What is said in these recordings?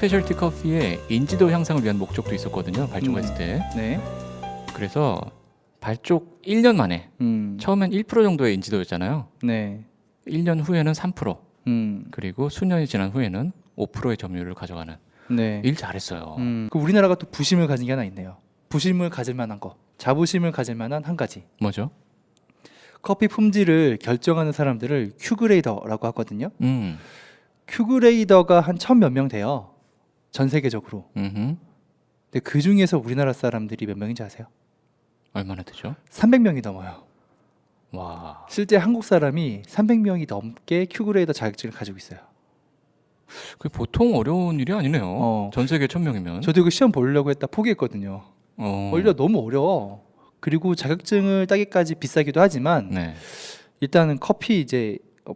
스페셜티 커피의 인지도 향상을 위한 목적도 있었거든요. 발족했을 음. 때. 네. 그래서 발족 1년 만에 음. 처음엔 1% 정도의 인지도였잖아요. 네. 1년 후에는 3% 음. 그리고 수년이 지난 후에는 5%의 점유율을 가져가는 네. 일 잘했어요. 음. 그 우리나라가 또 부심을 가진 게 하나 있네요. 부심을 가질 만한 거. 자부심을 가질 만한 한 가지. 뭐죠? 커피 품질을 결정하는 사람들을 큐그레이더라고 하거든요. 음, 큐그레이더가 한 천 몇 명 돼요. 전 세계적으로. 음, 근데 그 중에서 우리나라 사람들이 몇 명인지 아세요? 얼마나 되죠? 300명이 넘어요. 와, 실제 한국 사람이 300명이 넘게 큐그레이더 자격증을 가지고 있어요. 그 보통 어려운 일이 아니네요. 어. 전 세계 천 명이면. 저도 이거 시험 보려고 했다 포기했거든요. 어. 원래 너무 어려워. 그리고 자격증을 따기까지 비싸기도 하지만 네. 일단은 커피 이제 어,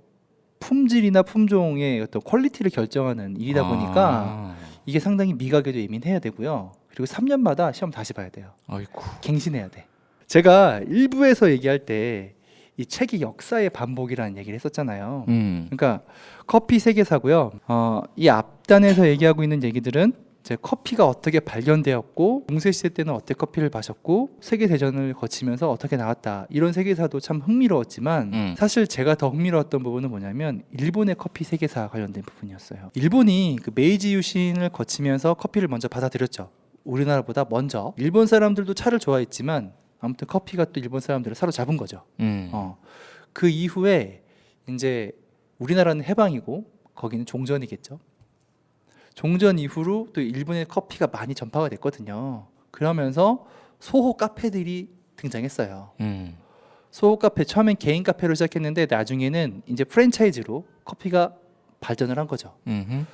품질이나 품종의 어떤 퀄리티를 결정하는 일이다 보니까 아, 이게 상당히 미각에도 예민해야 되고요. 그리고 3년마다 시험 다시 봐야 돼요. 아이고. 갱신해야 돼. 제가 일부에서 얘기할 때 이 책의 역사의 반복이라는 얘기를 했었잖아요. 음, 그러니까 커피 세계사고요. 어, 이 앞단에서 얘기하고 있는 얘기들은 이제 커피가 어떻게 발견되었고 중세 시대 때는 어떻게 커피를 마셨고 세계 대전을 거치면서 어떻게 나왔다 이런 세계사도 참 흥미로웠지만 음. 사실 제가 더 흥미로웠던 부분은 뭐냐면 일본의 커피 세계사 관련된 부분이었어요. 일본이 그 메이지 유신을 거치면서 커피를 먼저 받아들였죠. 우리나라보다 먼저 일본 사람들도 차를 좋아했지만 아무튼 커피가 또 일본 사람들을 사로잡은 거죠. 음. 어. 그 이후에 이제 우리나라는 해방이고 거기는 종전이겠죠. 종전 이후로 또 일본의 커피가 많이 전파가 됐거든요. 그러면서 소호 카페들이 등장했어요. 음. 소호 카페 처음엔 개인 카페로 시작했는데 나중에는 이제 프랜차이즈로 커피가 발전을 한 거죠. 음흠.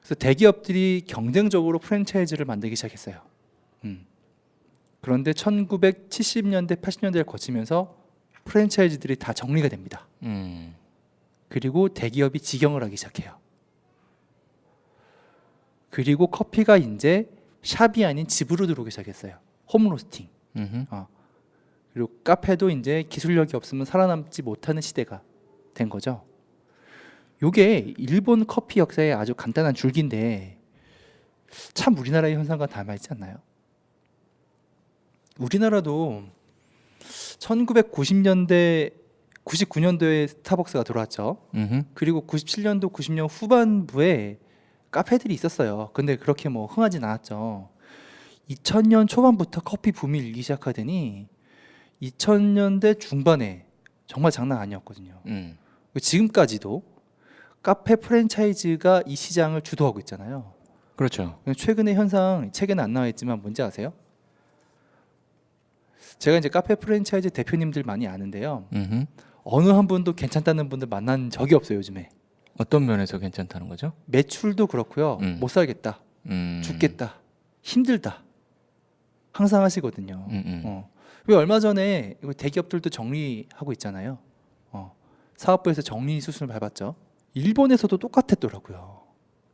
그래서 대기업들이 경쟁적으로 프랜차이즈를 만들기 시작했어요. 음. 그런데 1970년대, 80년대를 거치면서 프랜차이즈들이 다 정리가 됩니다. 음. 그리고 대기업이 직영을 하기 시작해요. 그리고 커피가 이제 샵이 아닌 집으로 들어오기 시작했어요. 홈 로스팅. 음흠. 그리고 카페도 이제 기술력이 없으면 살아남지 못하는 시대가 된 거죠. 요게 일본 커피 역사의 아주 간단한 줄기인데 참 우리나라의 현상과 닮아있지 않나요? 우리나라도 1990년대 99년도에 스타벅스가 들어왔죠. 음흠. 그리고 97년도 90년 후반부에 카페들이 있었어요. 근데 그렇게 뭐 흥하진 않았죠. 2000년 초반부터 커피 붐이 일기 시작하더니 2000년대 중반에 정말 장난 아니었거든요. 음. 지금까지도 카페 프랜차이즈가 이 시장을 주도하고 있잖아요. 그렇죠. 최근의 현상 책에는 안 나와 있지만 뭔지 아세요? 제가 이제 카페 프랜차이즈 대표님들 많이 아는데요. 음흠. 어느 한 분도 괜찮다는 분들 만난 적이 없어요 요즘에. 어떤 면에서 괜찮다는 거죠? 매출도 그렇고요. 음. 못 살겠다, 음. 죽겠다, 힘들다. 항상 하시거든요. 음, 음. 어. 왜 얼마 전에 이거 대기업들도 정리하고 있잖아요. 어. 사업부에서 정리 수순을 밟았죠. 일본에서도 똑같았더라고요.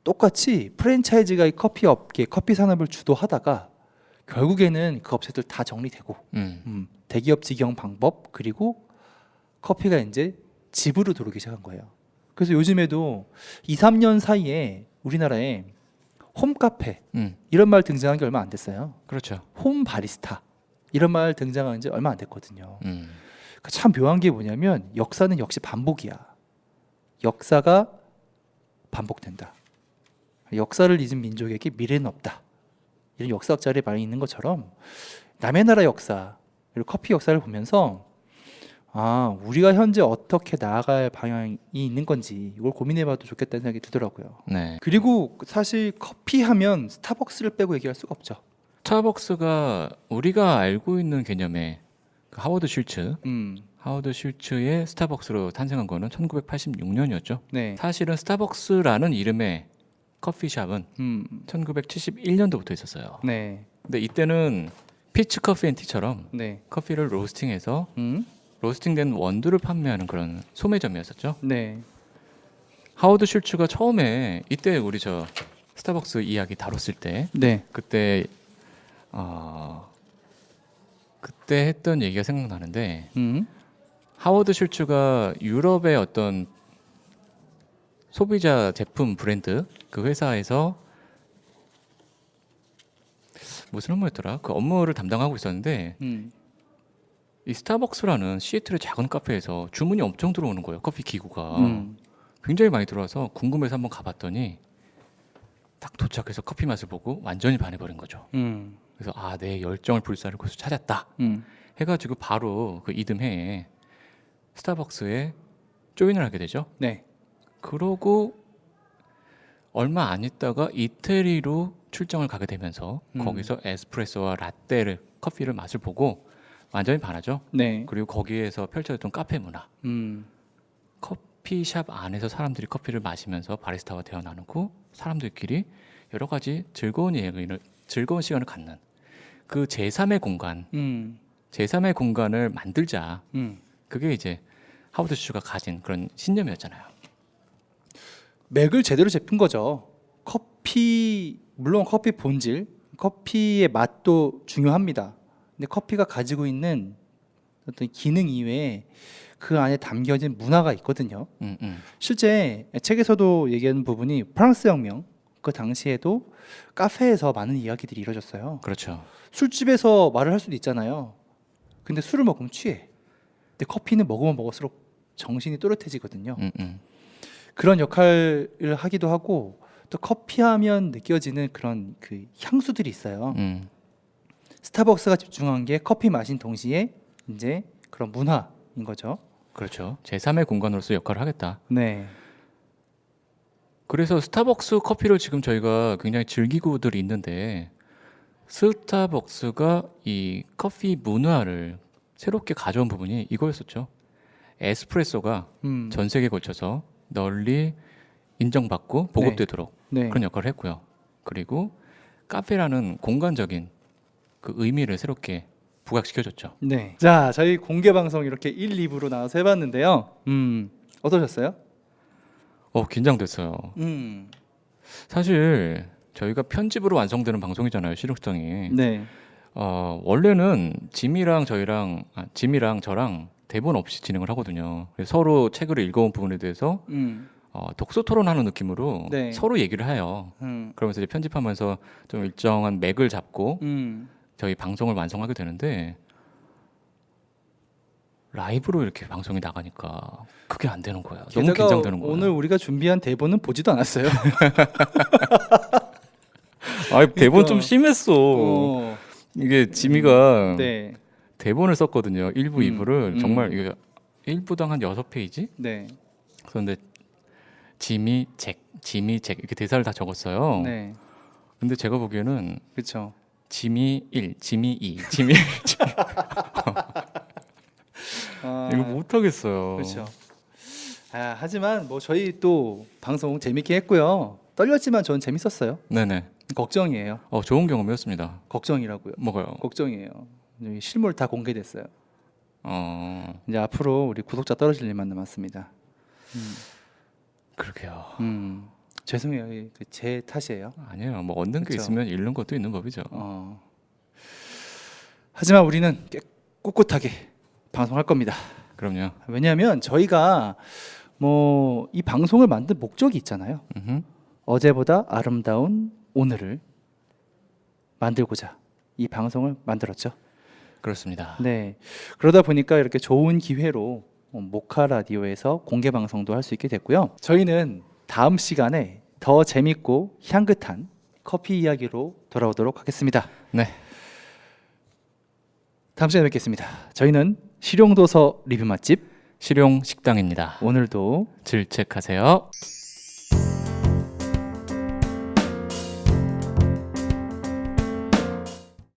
똑같이 프랜차이즈가 이 커피 업계, 커피 산업을 주도하다가 결국에는 그 업체들 다 정리되고 음. 음, 대기업 직영 방법 그리고 커피가 이제 집으로 들어오기 시작한 거예요. 그래서 요즘에도 2, 3년 사이에 우리나라에 홈 카페 음. 이런 말 등장한 게 얼마 안 됐어요. 그렇죠. 홈 바리스타 이런 말 등장한 지 얼마 안 됐거든요. 음. 그참 묘한 게 뭐냐면 역사는 역시 반복이야. 역사가 반복된다. 역사를 잊은 민족에게 미래는 없다. 이런 역사학자들이 많이 있는 것처럼 남의 나라 역사 그리고 커피 역사를 보면서 아 우리가 현재 어떻게 나아갈 방향이 있는 건지 이걸 고민해봐도 좋겠다는 생각이 들더라고요. 네. 그리고 사실 커피 하면 스타벅스를 빼고 얘기할 수가 없죠. 스타벅스가 우리가 알고 있는 개념의 그 하워드 슐츠, 음, 하워드 슐츠의 스타벅스로 탄생한 거는 1986년이었죠. 네, 사실은 스타벅스라는 이름의 커피숍은 음, 1971년도부터 있었어요. 네, 근데 이때는 피치 커피 앤 티처럼 네, 커피를 로스팅해서 음, 로스팅된 원두를 판매하는 그런 소매점이었었죠. 네, 하워드 슐츠가 처음에 이때 우리 저 스타벅스 이야기 다뤘을 때 네, 그때 어 그때 했던 얘기가 생각나는데 음, 하워드 슐츠가 유럽의 어떤 소비자 제품 브랜드 그 회사에서 무슨 업무였더라? 그 업무를 담당하고 있었는데 음. 이 스타벅스라는 시애틀의 작은 카페에서 주문이 엄청 들어오는 거예요. 커피 기구가 음. 굉장히 많이 들어와서 궁금해서 한번 가봤더니 딱 도착해서 커피 맛을 보고 완전히 반해버린 거죠. 음. 그래서 아 내 열정을 불사를 곳에서 찾았다 음. 해가지고 바로 그 이듬해에 스타벅스에 조인을 하게 되죠. 네. 그러고 얼마 안 있다가 이태리로 출장을 가게 되면서 음. 거기서 에스프레소와 라떼를 커피를 맛을 보고 완전히 반하죠. 네. 그리고 거기에서 펼쳐졌던 카페 문화, 음. 커피샵 안에서 사람들이 커피를 마시면서 바리스타와 대화 나누고 사람들끼리 여러 가지 즐거운 얘기를 즐거운 시간을 갖는 그 제3의 공간, 음. 제3의 공간을 만들자. 음. 그게 이제 하워드 슈가 가진 그런 신념이었잖아요. 맥을 제대로 짚은 거죠. 커피 물론 커피 본질, 커피의 맛도 중요합니다. 근데 커피가 가지고 있는 어떤 기능 이외에 그 안에 담겨진 문화가 있거든요. 음, 음. 실제 책에서도 얘기하는 부분이 프랑스 혁명 그 당시에도 카페에서 많은 이야기들이 이루어졌어요. 그렇죠. 술집에서 말을 할 수도 있잖아요. 근데 술을 먹으면 취해. 근데 커피는 먹으면 먹을수록 정신이 또렷해지거든요. 음, 음. 그런 역할을 하기도 하고 또 커피하면 느껴지는 그런 그 향수들이 있어요. 음. 스타벅스가 집중한 게 커피 마신 동시에 이제 그런 문화인 거죠. 그렇죠. 제3의 공간으로서 역할을 하겠다. 네. 그래서 스타벅스 커피를 지금 저희가 굉장히 즐기고들 있는데 스타벅스가 이 커피 문화를 새롭게 가져온 부분이 이거였었죠. 에스프레소가 음. 전 세계에 걸쳐서 널리 인정받고 보급되도록 네. 그런 역할을 했고요. 그리고 카페라는 공간적인 그 의미를 새롭게 부각시켜줬죠. 네. 자, 저희 공개 방송 이렇게 1, 2부로 나와서 해봤는데요. 음, 어떠셨어요? 어 긴장됐어요. 음, 사실 저희가 편집으로 완성되는 방송이잖아요. 실용성이. 네, 어, 원래는 짐이랑 저희랑 아, 짐이랑 저랑 대본 없이 진행을 하거든요. 그래서 서로 책을 읽어온 부분에 대해서 음, 어, 독서 토론하는 느낌으로 네. 서로 얘기를 해요. 음, 그러면서 이제 편집하면서 좀 일정한 맥을 잡고 음, 저희 방송을 완성하게 되는데 라이브로 이렇게 방송이 나가니까 그게 안 되는 거예요. 너무 긴장되는 거예요. 오늘 우리가 준비한 대본은 보지도 않았어요. 아, 대본 그러니까. 좀 심했어. 어, 이게 지미가 네, 대본을 썼거든요. 1부, 음, 2부를 음. 정말 이게 1부당 한 6페이지? 네, 그런데 지미 잭, 지미 잭 이렇게 대사를 다 적었어요. 네, 근데 제가 보기에는 그렇죠. 지미 1, 지미 2, 지미 1, 지미 아, 이거 못 하겠어요. 그렇죠. 아, 하지만 뭐 저희 또 방송 재밌게 했고요. 떨렸지만 저는 재밌었어요. 네네. 걱정이에요. 어, 좋은 경험이었습니다. 걱정이라고요. 뭐가요? 걱정이에요. 여기 실물 다 공개됐어요. 어, 이제 앞으로 우리 구독자 떨어질 일만 남았습니다. 그러게요. 음, 죄송해요. 이그제 탓이에요. 아니에요. 뭐 얻는 게 그쵸. 있으면 잃는 것도 있는 법이죠. 어. 하지만 우리는 깨- 꿋꿋하게 방송할 겁니다. 그럼요. 왜냐하면 저희가 뭐 이 방송을 만든 목적이 있잖아요. 음흠. 어제보다 아름다운 오늘을 만들고자 이 방송을 만들었죠. 그렇습니다. 네. 그러다 보니까 이렇게 좋은 기회로 어, 모카 라디오에서 공개 방송도 할 수 있게 됐고요. 저희는 다음 시간에 더 재밌고 향긋한 커피 이야기로 돌아오도록 하겠습니다. 네. 다음 시간에 뵙겠습니다. 저희는 실용도서 리뷰 맛집 실용 식당입니다. 오늘도 질책하세요.